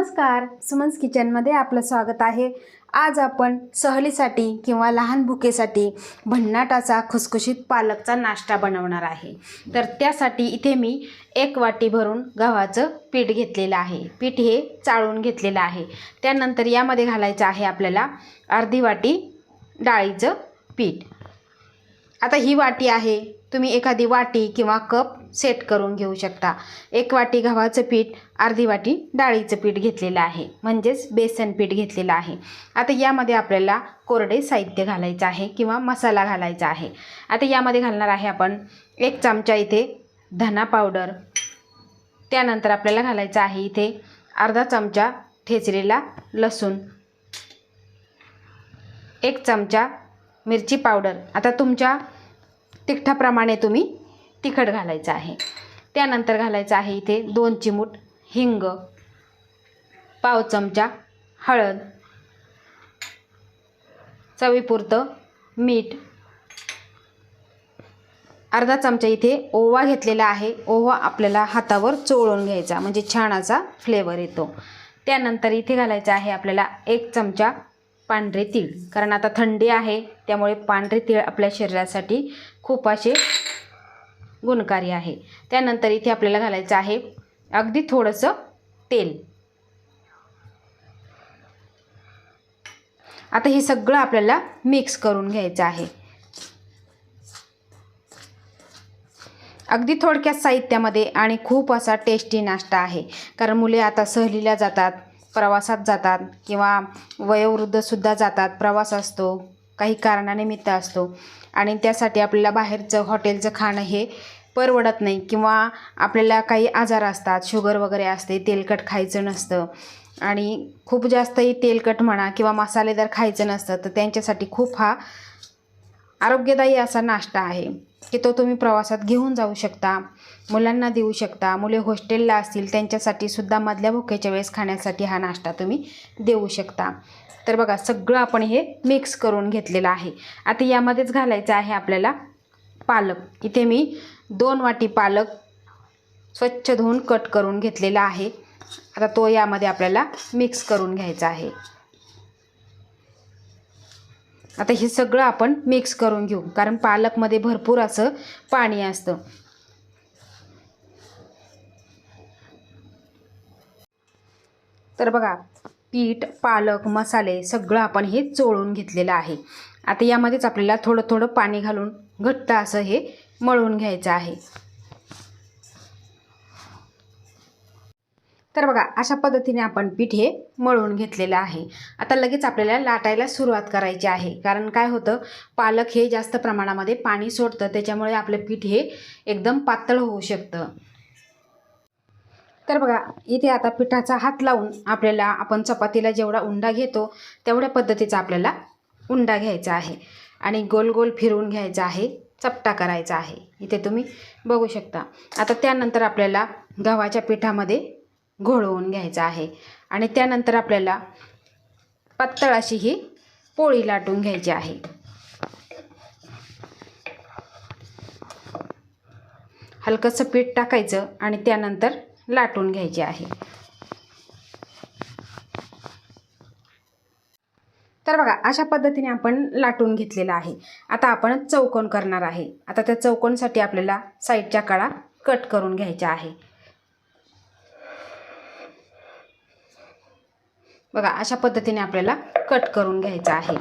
नमस्कार. सुमन्स किचनमध्ये आपलं स्वागत आहे. आज आपण सहलीसाठी किंवा लहान भुकेसाठी भन्नाटाचा खुसखुशीत पालकचा नाश्ता बनवणार आहे. तर त्यासाठी इथे मी एक वाटी भरून गव्हाचं पीठ घेतलेलं आहे. पीठ हे चाळून घेतलेलं आहे. त्यानंतर यामध्ये घालायचं आहे आपल्याला अर्धी वाटी डाळीचं पीठ. आता ही वाटी आहे. तुम्ही एखादी वाटी किंवा कप सेट करून घेऊ शकता. एक वाटी गव्हाचं पीठ अर्धी वाटी डाळीचं पीठ घेतलेलं आहे. म्हणजेच बेसन पीठ घेतलेलं आहे. आता यामध्ये आपल्याला कोरडे साहित्य घालायचं आहे किंवा मसाला घालायचा आहे. आता यामध्ये घालणार आहे आपण एक चमचा इथे धना पावडर. त्यानंतर आपल्याला घालायचं आहे इथे अर्धा चमचा ठेचलेला लसूण. एक चमचा मिरची पावडर. आता तुमच्या तिखटाप्रमाणे तुम्ही तिखट घालायचं आहे. त्यानंतर घालायचं आहे इथे दोन चिमूट हिंग पाव चमचा हळद चवीपुरतं मीठ. अर्धा चमचा इथे ओवा घेतलेला आहे. ओवा आपल्याला हातावर चोळून घ्यायचा म्हणजे छान असा फ्लेवर येतो. त्यानंतर इथे घालायचं आहे आपल्याला एक चमचा पांढरे तीळ. कारण आता थंडी आहे त्यामुळे पांढरे तीळ आपल्या शरीरासाठी खूप असे गुणकारी आहे. त्यानंतर इथे आपल्याला घालायचं आहे अगदी थोडंसं तेल. आता हे सगळं आपल्याला मिक्स करून घ्यायचं आहे. अगदी थोडक्यात साहित्यामध्ये आणि खूप असा टेस्टी नाश्ता आहे. कारण मुले आता सहलीला जातात प्रवासात जातात किंवा वयोवृद्धसुद्धा जातात. प्रवास असतो काही कारणानिमित्त असतो. आणि त्यासाठी आपल्याला बाहेरचं हॉटेलचं खाणं हे परवडत नाही किंवा आपल्याला काही आजार असतात शुगर वगैरे असते तेलकट खायचं नसतं. आणि खूप जास्तही तेलकट म्हणा किंवा मसालेदार खायचं नसतं तर त्यांच्यासाठी खूप हा आरोग्यदायी असा नाश्ता आहे की तो तुम्ही प्रवासात घेऊन जाऊ शकता मुलांना देऊ शकता मुले हॉस्टेलला असतील त्यांच्यासाठी सुद्धा मधल्या भुकेच्या वेळेस खाण्यासाठी हा नाश्ता तुम्ही देऊ शकता. तर बघा सगळं आपण हे मिक्स करून घेतलेलं आहे. आता यामध्येच घालायचं आहे आपल्याला पालक. इथे मी दोन वाटी पालक स्वच्छ धुवून कट करून घेतलेला आहे. आता तो यामध्ये आपल्याला मिक्स करून घ्यायचा आहे. आता हे सगळं आपण मिक्स करून घेऊ. कारण पालकमध्ये भरपूर असं पाणी असतं. तर बघा पीठ पालक मसाले सगळं आपण हे चोळून घेतलेलं आहे. आता यामध्येच आपल्याला थोडं थोडं पाणी घालून घट्ट असं हे मळून घ्यायचं आहे. तर बघा अशा पद्धतीने आपण पीठ हे मळून घेतलेलं आहे. आता लगेच आपल्याला लाटायला सुरुवात करायची आहे. कारण काय होतं पालक हे जास्त प्रमाणामध्ये पाणी सोडतं त्याच्यामुळे आपलं पीठ हे एकदम पातळ होऊ शकतं. तर बघा इथे आता पिठाचा हात लावून आपल्याला आपण चपातीला जेवढा उंडा घेतो तेवढ्या पद्धतीचा आपल्याला उंडा घ्यायचा आहे. आणि गोल गोल फिरवून घ्यायचा आहे चपटा करायचा आहे. इथे तुम्ही बघू शकता. आता त्यानंतर आपल्याला गव्हाच्या पिठामध्ये घोळवून घ्यायचा आहे. आणि त्यानंतर आपल्याला पातळ अशी ही पोळी लाटून घ्यायची आहे. हलकंसं पीठ टाकायचं आणि त्यानंतर लाटून घ्यायची आहे. तर बघा अशा पद्धतीने आपण लाटून घेतलेलं आहे. आता आपण चौकोन करणार आहे. आता त्या चौकोनसाठी आपल्याला साईडच्या काळा कट करून घ्यायच्या आहे. बघा अशा पद्धतीने आपल्याला कट करून घ्यायचं आहे.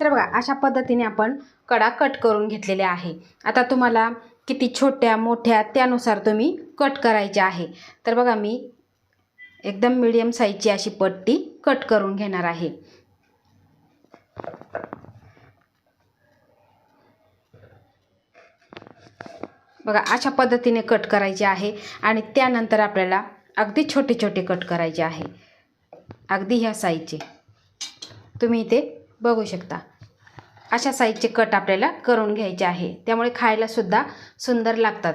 तर बघा अशा पद्धतीने आपण कडा कट करून घेतलेल्या आहे. आता तुम्हाला किती छोट्या मोठ्या त्यानुसार तुम्ही कट करायचे आहे. तर बघा मी एकदम मिडियम साईजची अशी पट्टी कट करून घेणार आहे. बघा अशा पद्धतीने कट करायचे आहे आणि त्यानंतर आपल्याला अगदी छोटे छोटे कट करायचे आहे. अगदी ह्या साईजचे तुम्ही इथे बघू शकता. अशा साईजचे कट आपल्याला करून घ्यायचे आहे. त्यामुळे खायलासुद्धा सुंदर लागतात.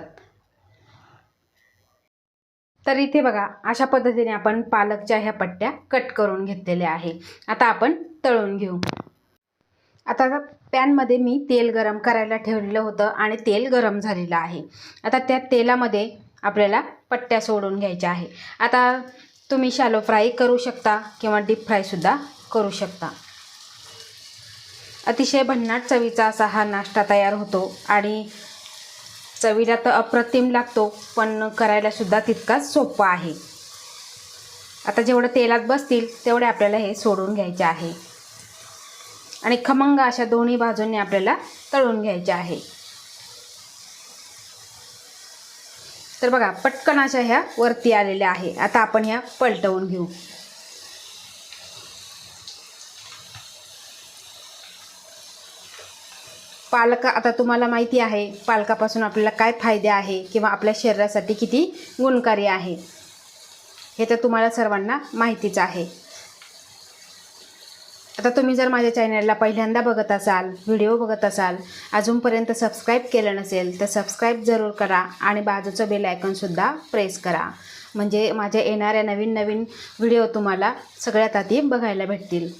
तर इथे बघा अशा पद्धतीने आपण पालकच्या ह्या पट्ट्या कट करून घेतलेल्या आहे. आता आपण तळून घेऊ. आता पॅनमध्ये मी तेल गरम करायला ठेवलेलं होतं आणि तेल गरम झालेलं आहे. आता त्या तेलामध्ये आपल्याला पट्ट्या सोडून घ्यायच्या आहे. आता तुम्ही शॅलो फ्राय करू शकता किंवा डीप फ्रायसुद्धा करू शकता. अतिशय भन्नाट चवीचा असा हा नाश्ता तयार होतो आणि चवीला तर अप्रतिम लागतो पण करायलासुद्धा तितकाच सोपं आहे. आता जेवढं तेलात बसतील तेवढे आपल्याला हे सोडून घ्यायचे आहे. आणि खमंग अशा दोन्ही बाजूंनी आपल्याला तळून घ्यायचे आहे. तर बघा पटकन अशा ह्या वरती आलेल्या आहे. आता आपण ह्या पलटवून घेऊ. पालक आता तुम्हाला माहिती आहे पालकापासून आपल्याला काय फायदे आहे किंवा आपल्या शरीरासाठी किती गुणकारी आहे हे तर तुम्हाला सर्वांना माहितीच आहे. आता तुम्ही जर माझ्या चॅनलला पहिल्यांदा बघत असाल व्हिडिओ बघत असाल अजूनपर्यंत सबस्क्राईब केलं नसेल तर सबस्क्राईब जरूर करा आणि बाजूचं बेल आयकॉनसुद्धा प्रेस करा. म्हणजे माझ्या येणाऱ्या नवीन नवीन व्हिडिओ तुम्हाला सगळ्यात आधी बघायला भेटतील.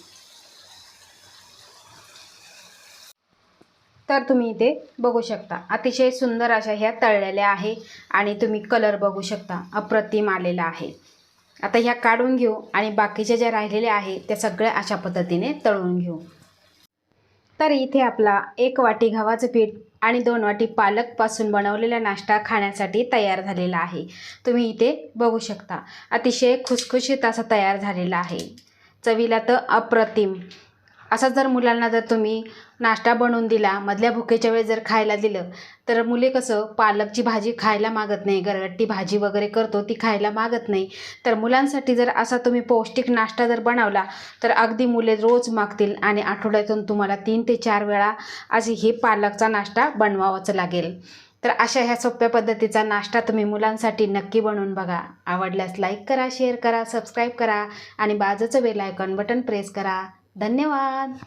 तर तुम्ही इथे बघू शकता. अतिशय सुंदर अशा ह्या तळलेल्या आहे आणि तुम्ही कलर बघू शकता. अप्रतिम आलेला आहे. आता ह्या काढून घेऊ आणि बाकीच्या ज्या राहिलेल्या आहे त्या सगळ्या अशा पद्धतीने तळून घेऊ. तर इथे आपला एक वाटी गव्हाचं पीठ आणि दोन वाटी पालकपासून बनवलेला नाश्ता खाण्यासाठी तयार झालेला आहे. तुम्ही इथे बघू शकता. अतिशय खुसखुशीत असा तयार झालेला आहे. चवीला तर अप्रतिम. असा जर मुलांना जर तुम्ही नाश्ता बनवून दिला मधल्या भुकेच्या वेळेस जर खायला दिलं तर मुले कसं पालकची भाजी खायला मागत नाही गरगट्टी भाजी वगैरे करतो ती खायला मागत नाही. तर मुलांसाठी जर असा तुम्ही पौष्टिक नाश्ता जर बनवला तर अगदी मुले रोज मागतील आणि आठवड्यातून तुम्हाला तीन ते चार वेळा अशी हे पालकचा नाश्ता बनवावाच लागेल. तर अशा ह्या सोप्या पद्धतीचा नाश्ता तुम्ही मुलांसाठी नक्की बनवून बघा. आवडल्यास लाईक करा शेअर करा सबस्क्राईब करा आणि बाजूचं बेल आयकॉन बटन प्रेस करा. धन्यवाद.